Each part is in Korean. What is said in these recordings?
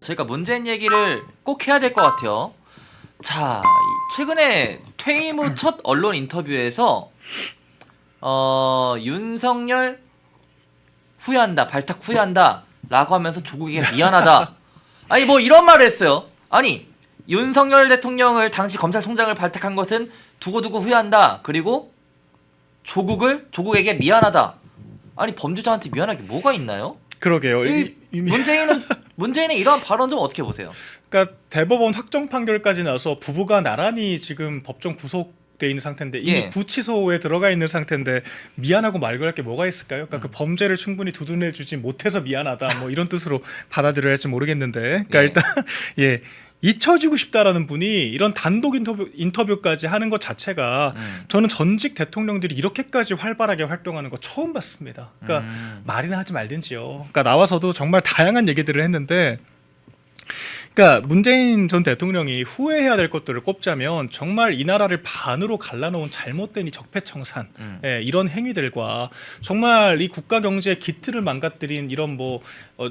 저희가 문재인 얘기를 꼭 해야 될 것 같아요. 자, 이- 최근에 퇴임 후 첫 언론 인터뷰에서 어, 윤석열 후회한다, 발탁 후회한다라고 하면서 조국에게 미안하다. 아니 뭐 이런 말을 했어요. 아니 윤석열 대통령을 당시 검찰총장을 발탁한 것은 두고두고 후회한다. 그리고 조국을 조국에게 미안하다. 아니 범죄자한테 미안할 게 뭐가 있나요? 그러게요. 이 문재인은 문재인의 이러한 발언 좀 어떻게 보세요? 그러니까 대법원 확정 판결까지 나서 부부가 나란히 지금 법정 구속 돼 있는 상태인데 이미 예. 구치소에 들어가 있는 상태인데 미안하고 말고 할게 뭐가 있을까요? 그러니까 음. 그 범죄를 충분히 두둔해 주지 못해서 미안하다 뭐 이런 뜻으로 받아들여야 할지 모르겠는데 그러니까 예. 일단 예. 잊혀지고 싶다라는 분이 이런 단독 인터뷰, 인터뷰까지 하는 것 자체가 음. 저는 전직 대통령들이 이렇게까지 활발하게 활동하는 거 처음 봤습니다. 그러니까 음. 말이나 하지 말든지요. 그러니까 나와서도 정말 다양한 얘기들을 했는데 그러니까 문재인 전 대통령이 후회해야 될 것들을 꼽자면 정말 이 나라를 반으로 갈라놓은 잘못된 이 적폐청산 음. 예, 이런 행위들과 정말 이 국가 경제 기틀을 망가뜨린 이런 뭐 어,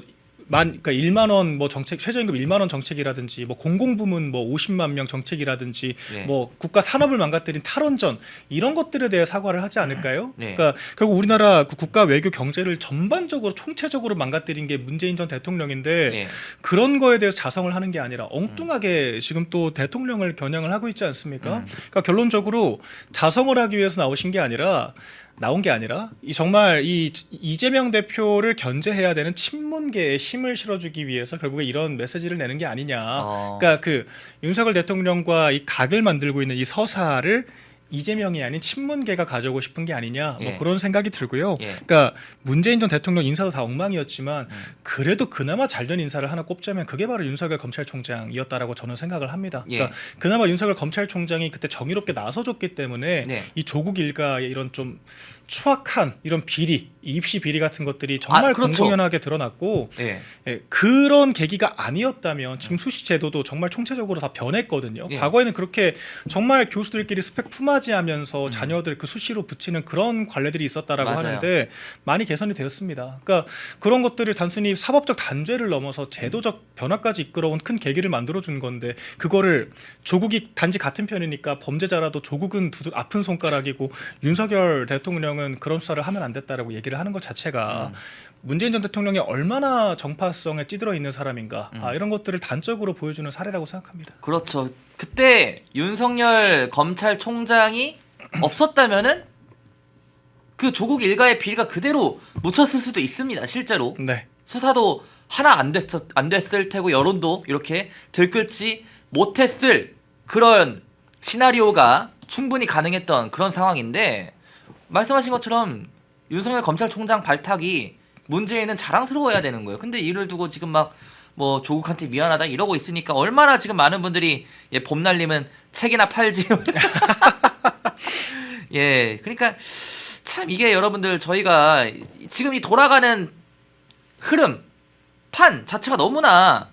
만 그러니까 1만 원 뭐 정책 최저임금 1만 원 정책이라든지 뭐 공공부문 뭐 50만 명 정책이라든지 네. 뭐 국가 산업을 망가뜨린 탈원전 이런 것들에 대해 사과를 하지 않을까요? 네. 그러니까 결국 우리나라 그 국가 외교 경제를 전반적으로 총체적으로 망가뜨린 게 문재인 전 대통령인데 예. 그런 거에 대해서 자성을 하는 게 아니라 엉뚱하게 지금 또 대통령을 겨냥을 하고 있지 않습니까? 음. 그러니까 결론적으로 자성을 하기 위해서 나오신 게 아니라 나온 게 아니라 이 정말 이 이재명 대표를 견제해야 되는 친문계에 힘을 실어주기 위해서 결국에 이런 메시지를 내는 게 아니냐. 어. 그러니까 그 윤석열 대통령과 이 각을 만들고 있는 이 서사를 이재명이 아닌 친문계가 가져오고 싶은 게 아니냐 뭐 예. 그런 생각이 들고요. 예. 그러니까 문재인 전 대통령 인사도 다 엉망이었지만 음. 그래도 그나마 잘된 인사를 하나 꼽자면 그게 바로 윤석열 검찰총장이었다라고 저는 생각을 합니다. 예. 그러니까 그나마 윤석열 검찰총장이 그때 정의롭게 나서줬기 때문에 네. 이 조국 일가의 이런 좀 추악한 이런 비리, 이 입시 비리 같은 것들이 정말 아, 그렇죠. 공공연하게 드러났고 예. 예, 그런 계기가 아니었다면 지금 수시 제도도 정말 총체적으로 다 변했거든요. 예. 과거에는 그렇게 정말 교수들끼리 스펙 품앗이하면서 음. 자녀들 그 수시로 붙이는 그런 관례들이 있었다라고 맞아요. 하는데 많이 개선이 되었습니다. 그러니까 그런 것들을 단순히 사법적 단죄를 넘어서 제도적 변화까지 이끌어온 큰 계기를 만들어 준 건데 그거를 조국이 단지 같은 편이니까 범죄자라도 조국은 두 아픈 손가락이고 윤석열 대통령은 그런 수사를 하면 안 됐다라고 얘기 를 하는 것 자체가 음. 문재인 전 대통령이 얼마나 정파성에 찌들어 있는 사람인가 음. 아, 이런 것들을 단적으로 보여주는 사례라고 생각합니다. 그렇죠. 그때 윤석열 검찰총장이 없었다면은 그 조국 일가의 비리가 그대로 묻혔을 수도 있습니다. 실제로 네. 수사도 하나 안 됐, 안 됐을 테고 여론도 이렇게 들끓지 못했을 그런 시나리오가 충분히 가능했던 그런 상황인데 말씀하신 것처럼 윤석열 검찰총장 발탁이 문재인은 자랑스러워야 되는 거예요. 근데 이를 두고 지금 막 뭐 조국한테 미안하다 이러고 있으니까 얼마나 지금 많은 분들이 예, 봄날님은 책이나 팔지. 예, 그러니까 참 이게 여러분들 저희가 지금 이 돌아가는 흐름 판 자체가 너무나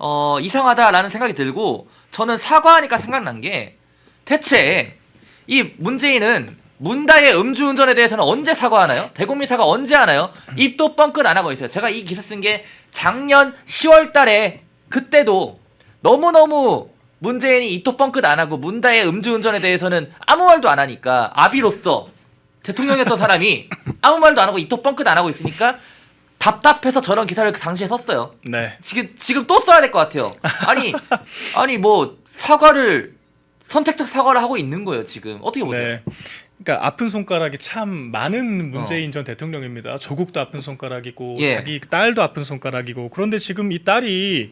어, 이상하다라는 생각이 들고 저는 사과하니까 생각난 게 대체 이 문재인은 문다의 음주운전에 대해서는 언제 사과하나요? 대국민 사과 언제 하나요? 입도 뻥끗 안 하고 있어요. 제가 이 기사 쓴 게 작년 10월 달에 그때도 너무너무 문재인이 입도 뻥끗 안 하고 문다의 음주운전에 대해서는 아무 말도 안 하니까 아비로서 대통령이었던 사람이 아무 말도 안 하고 입도 뻥끗 안 하고 있으니까 답답해서 저런 기사를 그 당시에 썼어요. 네. 지금 지금 또 써야 될 것 같아요. 아니 아니 뭐 사과를 선택적 사과를 하고 있는 거예요 지금 어떻게 보세요? 네. 그러니까 아픈 손가락이 참 많은 문재인 전 대통령입니다. 조국도 아픈 손가락이고 어. 예. 자기 딸도 아픈 손가락이고 그런데 지금 이 딸이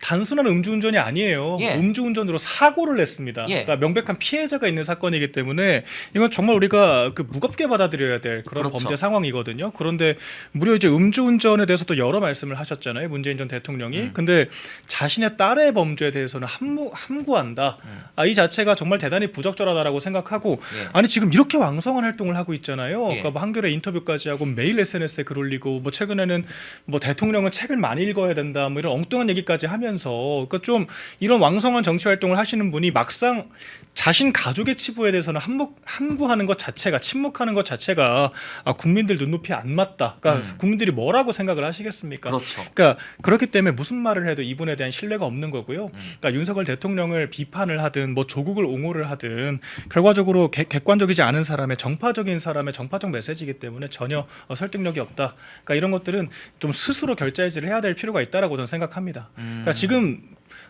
단순한 음주운전이 아니에요. 예. 음주운전으로 사고를 냈습니다. 예. 그러니까 명백한 피해자가 있는 사건이기 때문에 이건 정말 우리가 그 무겁게 받아들여야 될 그런 그렇죠. 범죄 상황이거든요. 그런데 무려 이제 음주운전에 대해서 또 여러 말씀을 하셨잖아요. 문재인 전 대통령이. 음. 근데 자신의 딸의 범죄에 대해서는 함무, 함구한다. 음. 아, 이 자체가 정말 대단히 부적절하다라고 생각하고 예. 아니 지금 이렇게 왕성한 활동을 하고 있잖아요. 예. 그러니까 뭐 한겨레 인터뷰까지 하고 매일 SNS에 글 올리고 뭐 최근에는 뭐 대통령은 책을 많이 읽어야 된다 뭐 이런 엉뚱한 얘기까지 하면서 하시면서 그러니까 좀 이런 왕성한 정치 활동을 하시는 분이 막상 자신 가족의 치부에 대해서는 한목, 함구하는 것 자체가 침묵하는 것 자체가 아, 국민들 눈높이에 안 맞다. 그러니까 음. 국민들이 뭐라고 생각을 하시겠습니까? 그렇죠. 그러니까 그렇기 때문에 무슨 말을 해도 이분에 대한 신뢰가 없는 거고요. 음. 그러니까 윤석열 대통령을 비판을 하든 뭐 조국을 옹호를 하든 결과적으로 객- 객관적이지 않은 사람의 정파적인 사람의 정파적 메시지이기 때문에 전혀 어, 설득력이 없다. 그러니까 이런 것들은 좀 스스로 결자해지를 해야 될 필요가 있다라고 저는 생각합니다. 음. 그러니까 지금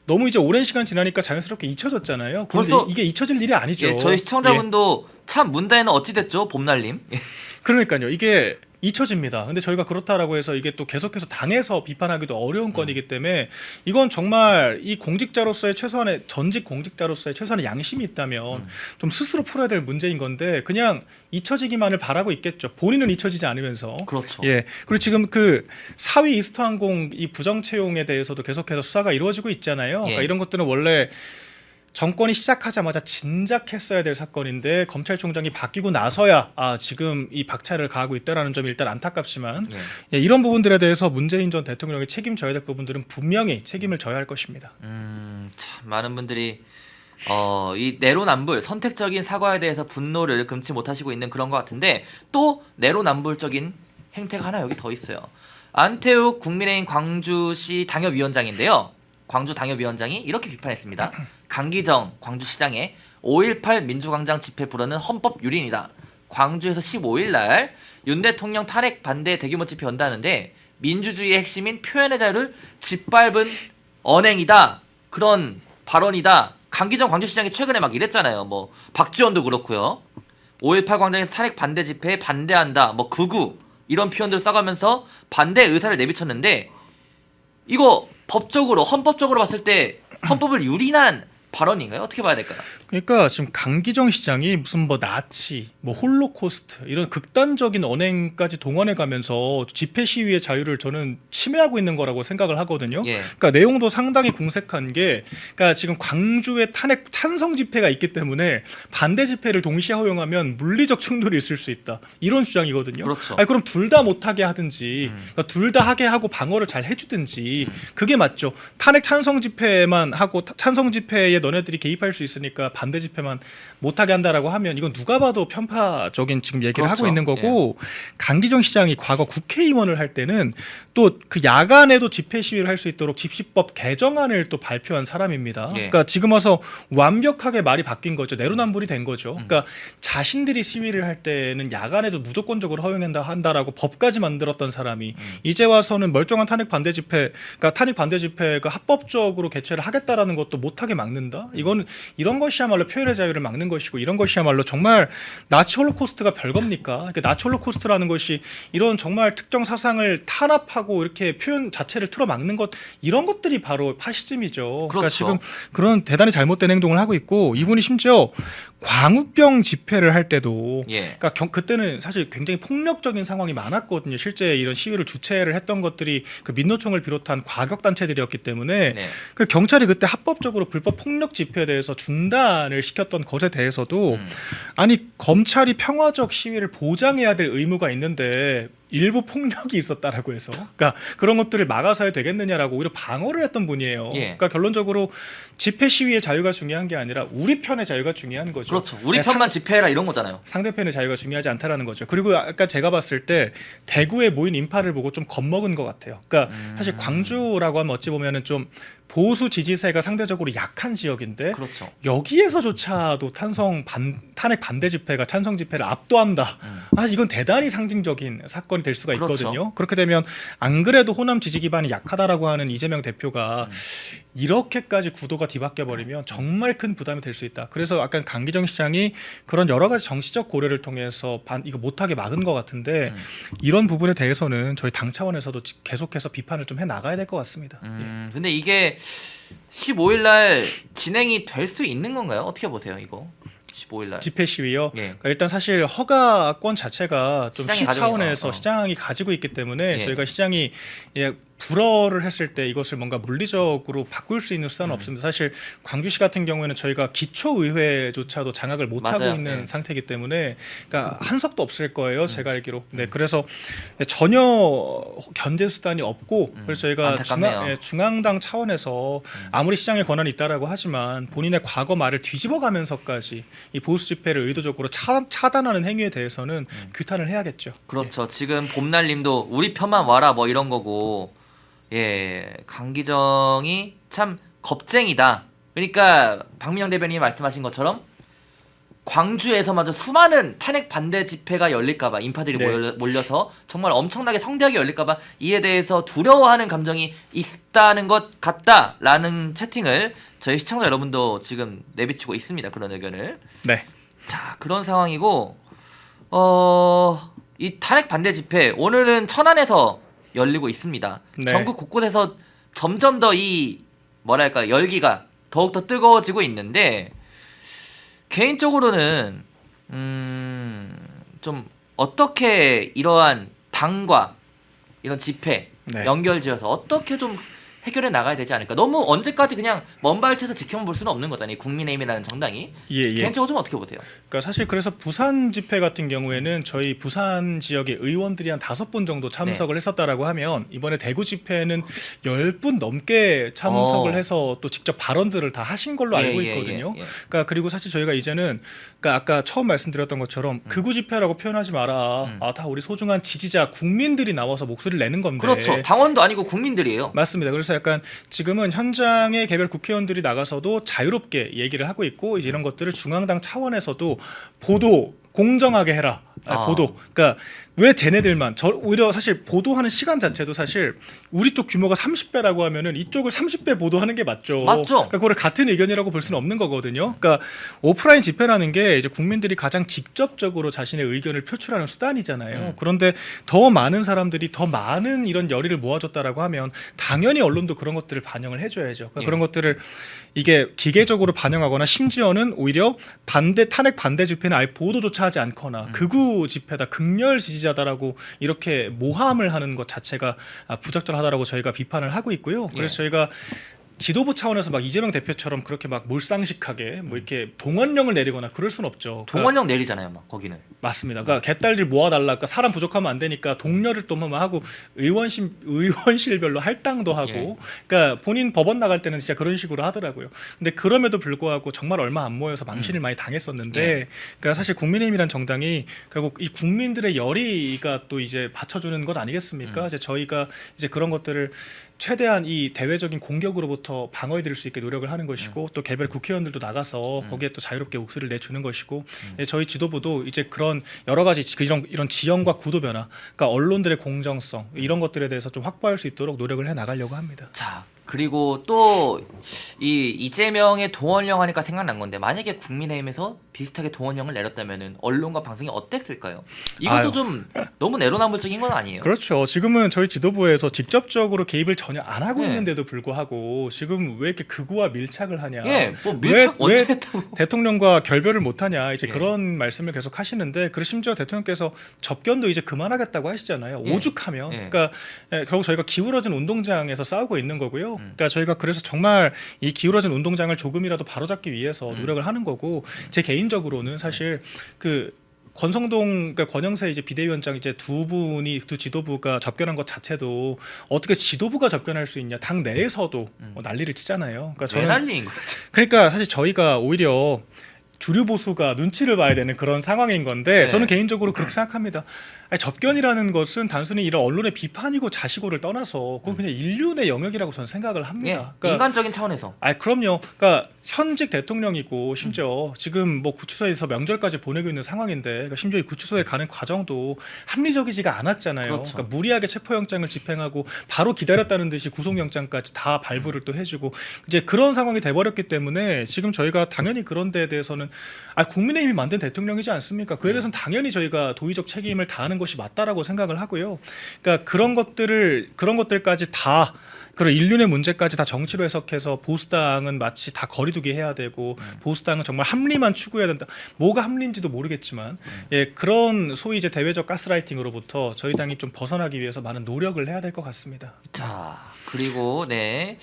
너무 이제 오랜 시간 지나니까 자연스럽게 잊혀졌잖아요. 그런데 벌써- 이게 잊혀질 일이 아니죠. 예, 저희 예. 시청자분도 참 문다에는 어찌 됐죠, 봄날님? 예. 그러니까요. 이게 잊혀집니다. 근데 저희가 그렇다라고 해서 이게 또 계속해서 당해서 비판하기도 음. 어려운 건이기 때문에 이건 정말 이 공직자로서의 최소한의 전직 공직자로서의 최소한의 양심이 있다면 음. 좀 스스로 풀어야 될 문제인 건데 그냥 잊혀지기만을 바라고 있겠죠. 본인은 잊혀지지 않으면서. 그렇죠. 예. 그리고 지금 그 사위 이스트항공 이 부정 채용에 대해서도 계속해서 수사가 이루어지고 있잖아요. 그러니까 예. 이런 것들은 원래 정권이 시작하자마자 진작 했어야 될 사건인데 검찰총장이 바뀌고 나서야 아 지금 이 박차를 가하고 있다라는 점이 일단 안타깝지만 예. 예, 이런 부분들에 대해서 문재인 전 대통령이 책임져야 될 부분들은 분명히 책임을 져야 할 것입니다. 음, 참 많은 분들이 어, 이 내로남불 선택적인 사과에 대해서 분노를 금치 못하시고 있는 그런 것 같은데 또 내로남불적인 행태가 하나 여기 더 있어요. 안태욱 국민의힘 광주시 당협위원장인데요. 광주 당협위원장이 이렇게 비판했습니다. 강기정 광주시장의 5.18 민주광장 집회 불허는 헌법 유린이다. 광주에서 15일 날 윤 대통령 탄핵 반대 대규모 집회 연다는데 민주주의의 핵심인 표현의 자유를 짓밟은 언행이다. 그런 발언이다. 강기정 광주시장이 최근에 막 이랬잖아요. 뭐 박지원도 그렇고요. 5.18 광장에서 탄핵 반대 집회에 반대한다. 뭐 극우 이런 표현들을 써가면서 반대 의사를 내비쳤는데 이거 법적으로 헌법적으로 봤을 때 헌법을 유린한 발언인가요? 어떻게 봐야 될까요? 그러니까 지금 강기정 시장이 무슨 뭐 나치, 뭐 홀로코스트 이런 극단적인 언행까지 동원해 가면서 집회 시위의 자유를 저는 침해하고 있는 거라고 생각을 하거든요. 예. 그러니까 내용도 상당히 궁색한 게, 그러니까 지금 광주에 탄핵 찬성 집회가 있기 때문에 반대 집회를 동시에 허용하면 물리적 충돌이 있을 수 있다. 이런 주장이거든요. 그렇죠. 아니, 그럼 둘 다 못하게 하든지, 음. 그러니까 둘다 하게 하고 방어를 잘 해주든지, 그게 맞죠. 탄핵 찬성 집회만 하고 타- 찬성 집회에 너네들이 개입할 수 있으니까 반대 집회만 못하게 한다라고 하면 이건 누가 봐도 편파적인 지금 얘기를 그렇죠. 하고 있는 거고 강기정 시장이 과거 국회의원을 할 때는 또 그 야간에도 집회 시위를 할 수 있도록 집시법 개정안을 또 발표한 사람입니다. 예. 그러니까 지금 와서 완벽하게 말이 바뀐 거죠. 내로남불이 된 거죠. 음. 그러니까 자신들이 시위를 할 때는 야간에도 무조건적으로 허용한다 한다라고 법까지 만들었던 사람이 음. 이제 와서는 멀쩡한 탄핵 반대 집회, 그러니까 탄핵 반대 집회가 합법적으로 개최를 하겠다라는 것도 못하게 막는 다. 이건 이런 것이야말로 표현의 자유를 막는 것이고 이런 것이야말로 정말 나치 홀로코스트가 별겁니까? 그러니까 나치 홀로코스트라는 것이 이런 정말 특정 사상을 탄압하고 이렇게 표현 자체를 틀어 막는 것 이런 것들이 바로 파시즘이죠. 그러니까 그렇죠. 지금 그런 대단히 잘못된 행동을 하고 있고 이분이 심지어 광우병 집회를 할 때도 예. 그러니까 경- 그때는 사실 굉장히 폭력적인 상황이 많았거든요. 실제 이런 시위를 주최를 했던 것들이 그 민노총을 비롯한 과격 단체들이었기 때문에 네. 그 경찰이 그때 합법적으로 불법 폭력 집회에 대해서 중단을 시켰던 것에 대해서도 음. 아니 검찰이 평화적 시위를 보장해야 될 의무가 있는데 일부 폭력이 있었다라고 해서 그러니까 그런 것들을 막아서 해야 되겠느냐라고 오히려 방어를 했던 분이에요. 예. 그러니까 결론적으로 집회 시위의 자유가 중요한 게 아니라 우리 편의 자유가 중요한 거죠. 그렇죠. 우리 네, 상- 편만 집회해라 이런 거잖아요. 상대편의 자유가 중요하지 않다라는 거죠. 그리고 아까 제가 봤을 때 대구에 모인 인파를 보고 좀 겁먹은 것 같아요. 그러니까 음. 사실 광주라고 하면 어찌 보면은 좀 보수 지지세가 상대적으로 약한 지역인데 그렇죠. 여기에서조차도 탄성 반 탄핵 반대 집회가 찬성 집회를 압도한다. 음. 아 이건 대단히 상징적인 사건 이될 수가 그렇죠. 있거든요. 그렇게 되면 안 그래도 호남 지지 기반이 약하다라고 하는 이재명 대표가 음. 이렇게까지 구도가 뒤바뀌어 버리면 정말 큰 부담이 될 수 있다. 그래서 약간 강기정 시장이 그런 여러 가지 정치적 고려를 통해서 반 이거 못하게 막은 것 같은데 음. 이런 부분에 대해서는 저희 당 차원에서도 지- 계속해서 비판을 좀 해 나가야 될 것 같습니다. 음, 근데 이게 15일 날 진행이 될 수 있는 건가요? 어떻게 보세요, 이거? 15일 날. 집회 시위요. 예. 그러니까 일단 사실 허가권 자체가 좀 시장이 시 가지고 차원에서 있- 어, 어. 시장이 가지고 있기 때문에 예. 저희가 시장이 예, 불어를 했을 때 이것을 뭔가 물리적으로 바꿀 수 있는 수단은 음. 없습니다. 사실 광주시 같은 경우에는 저희가 기초 의회조차도 장악을 못 하고 맞아요. 있는 네. 상태이기 때문에 그러니까 한 석도 없을 거예요. 제가 알기로. 네, 음. 그래서 전혀 견제 수단이 없고 음, 그래서 저희가 안타깝네요. 중앙, 예, 중앙당 차원에서 아무리 시장에 권한이 있다라고 하지만 본인의 과거 말을 뒤집어가면서까지 이 보수 집회를 의도적으로 차, 차단하는 행위에 대해서는 음. 규탄을 해야겠죠. 그렇죠. 지금 봄날님도 우리 편만 와라 뭐 이런 거고 예 강기정이 참 겁쟁이다. 그러니까 박민영 대변인이 말씀하신 것처럼 광주에서마저 수많은 탄핵 반대 집회가 열릴까봐 인파들이 네. 몰려, 몰려 서 정말 엄청나게 성대하게 열릴까봐 이에 대해서 두려워하는 감정이 있다는 것 같다라는 채팅을 저희 시청자 여러분도 지금 내비치고 있습니다. 그런 의견을. 네. 자 그런 상황이고 어, 이 탄핵 반대 집회 오늘은 천안에서 열리고 있습니다. 네. 전국 곳곳에서 점점 더 이 뭐랄까 열기가 더욱 더 뜨거워지고 있는데 개인적으로는 음좀 어떻게 이러한 당과 이런 집회 네. 연결지어서 어떻게 좀 해결해 나가야 되지 않을까? 너무 언제까지 그냥 먼 발치에서 지켜만 볼 수는 없는 거잖아요. 국민의힘이라는 정당이 예, 예. 개인적으로 좀 어떻게 보세요? 그러니까 사실 그래서 부산 집회 같은 경우에는 저희 부산 지역의 의원들이 한 다섯 분 정도 참석을 했었다라고 하면 이번에 대구 집회는 열 분 넘게 참석을 어. 해서 또 직접 발언들을 다 하신 걸로 알고 예, 예, 있거든요. 예, 예. 그러니까 그리고 사실 저희가 이제는 그러니까 아까 처음 말씀드렸던 것처럼 극우 집회라고 표현하지 마라. 음. 아 다 우리 소중한 지지자 국민들이 나와서 목소리를 내는 건데. 그렇죠. 당원도 아니고 국민들이에요. 맞습니다. 그래서 약간 지금은 현장의 개별 국회의원들이 나가서도 자유롭게 얘기를 하고 있고 이제 이런 것들을 중앙당 차원에서도 보도 공정하게 해라. 아, 아. 보도. 그러니까 왜 쟤네들만 저 오히려 사실 보도하는 시간 자체도 사실 우리 쪽 규모가 30배라고 하면은 이쪽을 30배 보도하는 게 맞죠. 맞죠. 그러니까 그걸 같은 의견이라고 볼 수는 없는 거거든요. 그러니까 오프라인 집회라는 게 이제 국민들이 가장 직접적으로 자신의 의견을 표출하는 수단이잖아요. 음. 그런데 더 많은 사람들이 더 많은 이런 열의를 모아줬다라고 하면 당연히 언론도 그런 것들을 반영을 해줘야죠. 그러니까 예. 그런 것들을 이게 기계적으로 반영하거나 심지어는 오히려 반대 탄핵 반대 집회는 아예 보도조차 하지 않거나 음. 극우 집회다 극렬 지지자 다라고 이렇게 모함을 하는 것 자체가 아, 부적절하다라고 저희가 비판을 하고 있고요. 그래서 예. 저희가 지도부 차원에서 막 이재명 대표처럼 그렇게 막 몰상식하게 뭐 이렇게 동원령을 내리거나 그럴 순 없죠. 그러니까 동원령 내리잖아요, 막 거기는. 맞습니다. 그러니까 개딸들 모아달라. 그러니까 사람 부족하면 안 되니까 동료를 또 뭐 하고 의원실 의원실별로 할당도 하고. 그러니까 본인 법원 나갈 때는 진짜 그런 식으로 하더라고요. 근데 그럼에도 불구하고 정말 얼마 안 모여서 망신을 많이 당했었는데, 그러니까 사실 국민의힘이란 정당이 결국 이 국민들의 열의가 또 이제 받쳐주는 것 아니겠습니까? 이제 저희가 이제 그런 것들을 최대한 이 대외적인 공격으로부터 방어해드릴 수 있게 노력을 하는 것이고 또 개별 국회의원들도 나가서 거기에 또 자유롭게 목소리를 내주는 것이고 예, 저희 지도부도 이제 그런 여러 가지 지- 이런 이런 지형과 구도 변화, 그러니까 언론들의 공정성 이런 것들에 대해서 좀 확보할 수 있도록 노력을 해 나가려고 합니다. 자, 그리고 또 이 이재명의 동원령 하니까 생각난 건데 만약에 국민의힘에서 비슷하게 동원령을 내렸다면은 언론과 방송이 어땠을까요? 이것도 아유. 좀 너무 내로남불적인 건 아니에요. 그렇죠. 지금은 저희 지도부에서 직접적으로 개입을 전혀 안 하고 네. 있는데도 불구하고 지금 왜 이렇게 극우와 밀착을 하냐? 예, 뭐 밀착 왜- 언제 왜 했다고? 대통령과 결별을 못 하냐 이제 예. 그런 말씀을 계속 하시는데 그리고 심지어 대통령께서 접견도 이제 그만하겠다고 하시잖아요 예. 오죽하면 예. 그러니까 예, 결국 저희가 기울어진 운동장에서 싸우고 있는 거고요 음. 그러니까 저희가 그래서 정말 이 기울어진 운동장을 조금이라도 바로잡기 위해서 음. 노력을 하는 거고 제 개인적으로는 사실 그 권성동 그러니까 권영세 이제 비대위원장 이제 두 분이 두 지도부가 접견한 것 자체도 어떻게 지도부가 접견할 수 있냐 당 내에서도 음. 뭐 난리를 치잖아요. 그러니까 왜 저는 난리인 거지? 그러니까 사실 저희가 오히려 주류 보수가 눈치를 봐야 되는 그런 상황인 건데 네. 저는 개인적으로 그렇게 생각합니다. 아니, 접견이라는 것은 단순히 이런 언론의 비판이고 자시고를 떠나서 그건 그냥 인륜의 영역이라고 저는 생각을 예, 합니다. 그러니까 인간적인 차원에서. 아 그럼요. 그러니까 현직 대통령이고 심지어 지금 뭐 구치소에서 명절까지 보내고 있는 상황인데 그러니까 심지어 이 구치소에 가는 과정도 합리적이지가 않았잖아요. 그렇죠. 그러니까 무리하게 체포영장을 집행하고 바로 기다렸다는 듯이 구속영장까지 다 발부를 또 해주고 이제 그런 상황이 돼버렸기 때문에 지금 저희가 당연히 그런 데에 대해서는 아 국민의힘이 만든 대통령이지 않습니까? 그에 대해서는 당연히 저희가 도의적 책임을 다하는 것이 맞다라고 생각을 하고요. 그러니까 그런 것들을 그런 것들까지 다 그런 인륜의 문제까지 다 정치로 해석해서 보수당은 마치 다 거리두기 해야 되고 보수당은 정말 합리만 추구해야 된다. 뭐가 합리인지도 모르겠지만 예 그런 소위 이제 대외적 가스라이팅으로부터 저희 당이 좀 벗어나기 위해서 많은 노력을 해야 될 것 같습니다. 자 그리고 네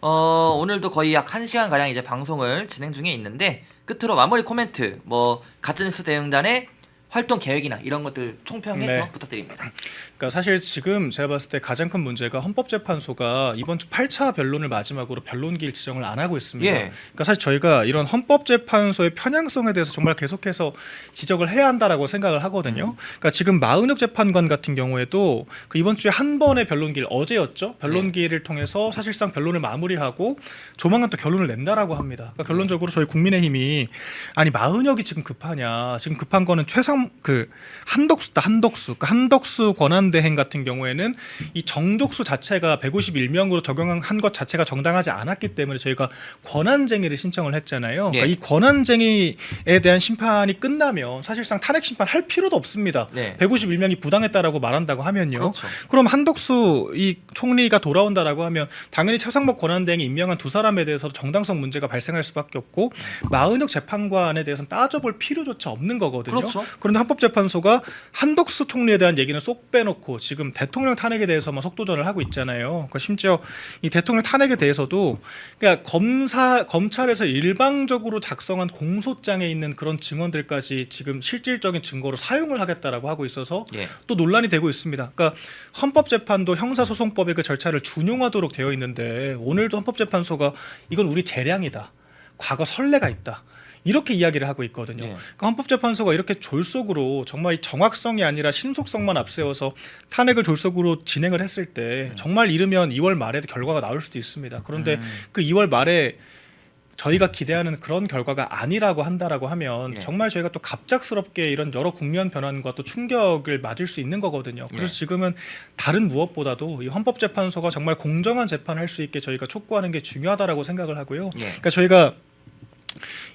어, 오늘도 거의 약 1시간 가량 이제 방송을 진행 중에 있는데 끝으로 마무리 코멘트 뭐 가짜뉴스 대응단의 활동 계획이나 이런 것들 총평해서 네. 부탁드립니다. 그러니까 사실 지금 제가 봤을 때 가장 큰 문제가 헌법재판소가 이번 주 8차 변론을 마지막으로 변론기일 지정을 안 하고 있습니다. 예. 그러니까 사실 저희가 이런 헌법재판소의 편향성에 대해서 정말 계속해서 지적을 해야 한다라고 생각을 하거든요. 그러니까 지금 마은혁 재판관 같은 경우에도 그 이번 주에 한 번의 변론기일 어제였죠. 변론기일을 통해서 사실상 변론을 마무리하고 조만간 또 결론을 낸다라고 합니다. 그러니까 결론적으로 저희 국민의힘이 아니 마은혁이 지금 급하냐? 지금 급한 거는 최상 그 한덕수다 한덕수. 그러니까 한덕수 권한대행 같은 경우에는 이 정족수 자체가 151명으로 적용한 것 자체가 정당하지 않았기 때문에 저희가 권한쟁의를 신청을 했잖아요. 그러니까 예. 이 권한쟁의에 대한 심판이 끝나면 사실상 탄핵 심판 할 필요도 없습니다. 네. 151명이 부당했다라고 말한다고 하면요. 그렇죠. 그럼 한덕수 이 총리가 돌아온다라고 하면 당연히 최상목 권한대행이 임명한 두 사람에 대해서 정당성 문제가 발생할 수밖에 없고 마은혁 재판관에 대해서는 따져볼 필요조차 없는 거거든요. 그렇죠. 그런데 헌법재판소가 한덕수 총리에 대한 얘기는 쏙 빼놓고 지금 대통령 탄핵에 대해서만 속도전을 하고 있잖아요. 그러니까 심지어 이 대통령 탄핵에 대해서도 그러니까 검사 검찰에서 일방적으로 작성한 공소장에 있는 그런 증언들까지 지금 실질적인 증거로 사용을 하겠다라고 하고 있어서 예. 또 논란이 되고 있습니다. 그러니까 헌법재판도 형사소송법의 그 절차를 준용하도록 되어 있는데 오늘도 헌법재판소가 이건 우리 재량이다. 과거 선례가 있다. 이렇게 이야기를 하고 있거든요. 예. 그러니까 헌법재판소가 이렇게 졸속으로 정말 이 정확성이 아니라 신속성만 앞세워서 탄핵을 졸속으로 진행을 했을 때 정말 이르면 2월 말에 결과가 나올 수도 있습니다. 그런데 음. 그 2월 말에 저희가 기대하는 그런 결과가 아니라고 한다라고 하면 예. 정말 저희가 또 갑작스럽게 이런 여러 국면 변환과 또 충격을 맞을 수 있는 거거든요. 그래서 예. 지금은 다른 무엇보다도 이 헌법재판소가 정말 공정한 재판을 할 수 있게 저희가 촉구하는 게 중요하다라고 생각을 하고요. 예. 그러니까 저희가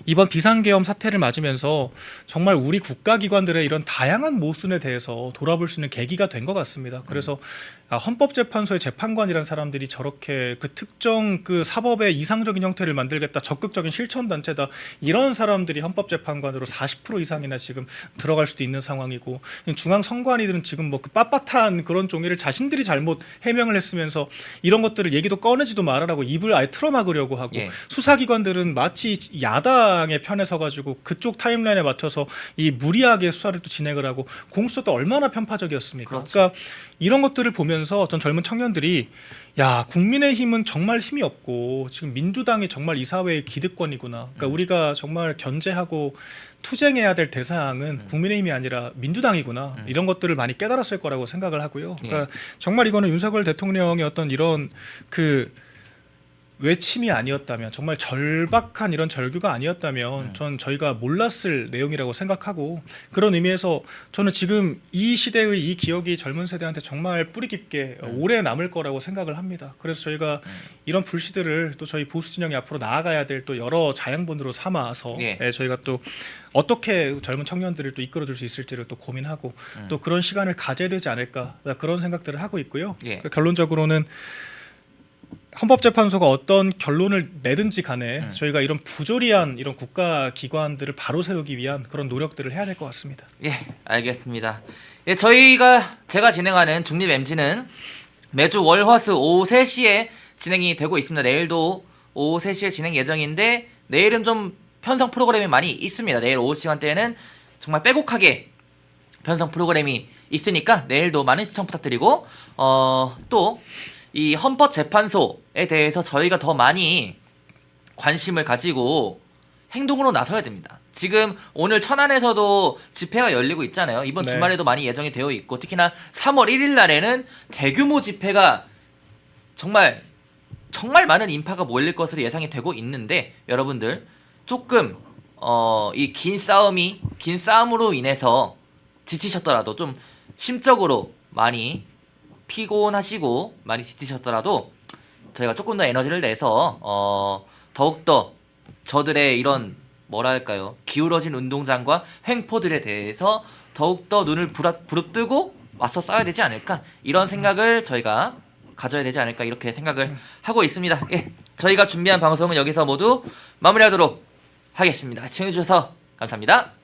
이번 비상계엄 사태를 맞으면서 정말 우리 국가기관들의 이런 다양한 모순에 대해서 돌아볼 수 있는 계기가 된 것 같습니다. 그래서 아, 헌법재판소의 재판관이라는 사람들이 저렇게 그 특정 그 사법의 이상적인 형태를 만들겠다, 적극적인 실천 단체다 이런 사람들이 헌법재판관으로 40% 이상이나 지금 들어갈 수도 있는 상황이고 중앙 선관위들은 지금 뭐 그 빳빳한 그런 종이를 자신들이 잘못 해명을 했으면서 이런 것들을 얘기도 꺼내지도 말아라고 입을 아예 틀어막으려고 하고 예. 수사기관들은 마치 야 당의 편에 서가지고 그쪽 타임라인에 맞춰서 이 무리하게 수사를 또 진행을 하고 공수처도 얼마나 편파적이었습니까? 그렇죠. 그러니까 이런 것들을 보면서 전 젊은 청년들이 야 국민의힘은 정말 힘이 없고 지금 민주당이 정말 이 사회의 기득권이구나. 그러니까 음. 우리가 정말 견제하고 투쟁해야 될 대상은 음. 국민의힘이 아니라 민주당이구나. 음. 이런 것들을 많이 깨달았을 거라고 생각을 하고요. 예. 그러니까 정말 이거는 윤석열 대통령의 어떤 이런 그 외침이 아니었다면 정말 절박한 이런 절규가 아니었다면 음. 전 저희가 몰랐을 내용이라고 생각하고 그런 의미에서 저는 지금 이 시대의 이 기억이 젊은 세대한테 정말 뿌리 깊게 음. 오래 남을 거라고 생각을 합니다. 그래서 저희가 이런 불씨들을 또 저희 보수 진영이 앞으로 나아가야 될 또 여러 자양분으로 삼아서 예. 예, 저희가 또 어떻게 젊은 청년들을 또 이끌어줄 수 있을지를 또 고민하고 음. 또 그런 시간을 가져야 되지 않을까 그런 생각들을 하고 있고요. 예. 그래서 결론적으로는 헌법재판소가 어떤 결론을 내든지 간에 음. 저희가 이런 부조리한 이런 국가 기관들을 바로 세우기 위한 그런 노력들을 해야 될 것 같습니다. 예, 알겠습니다. 예, 저희가 제가 진행하는 중립 MG는 매주 월화수 오후 3시에 진행이 되고 있습니다. 내일도 오후 3시에 진행 예정인데 내일은 좀 편성 프로그램이 많이 있습니다. 내일 오후 시간대에는 정말 빼곡하게 편성 프로그램이 있으니까 내일도 많은 시청 부탁드리고 어, 또 이 헌법 재판소에 대해서 저희가 더 많이 관심을 가지고 행동으로 나서야 됩니다. 지금 오늘 천안에서도 집회가 열리고 있잖아요. 이번 네. 주말에도 많이 예정이 되어 있고 특히나 3월 1일 날에는 대규모 집회가 정말 정말 많은 인파가 몰릴 것으로 예상이 되고 있는데 여러분들 조금 어, 이 긴 싸움이 긴 싸움으로 인해서 지치셨더라도 좀 심적으로 많이 피곤하시고 많이 지치셨더라도 저희가 조금 더 에너지를 내서 어, 더욱더 저들의 이런 뭐랄까요 기울어진 운동장과 횡포들에 대해서 더욱더 눈을 부라, 부릅뜨고 맞서 싸워야 되지 않을까 이런 생각을 저희가 가져야 되지 않을까 이렇게 생각을 하고 있습니다. 예, 저희가 준비한 방송은 여기서 모두 마무리하도록 하겠습니다. 시청해주셔서 감사합니다.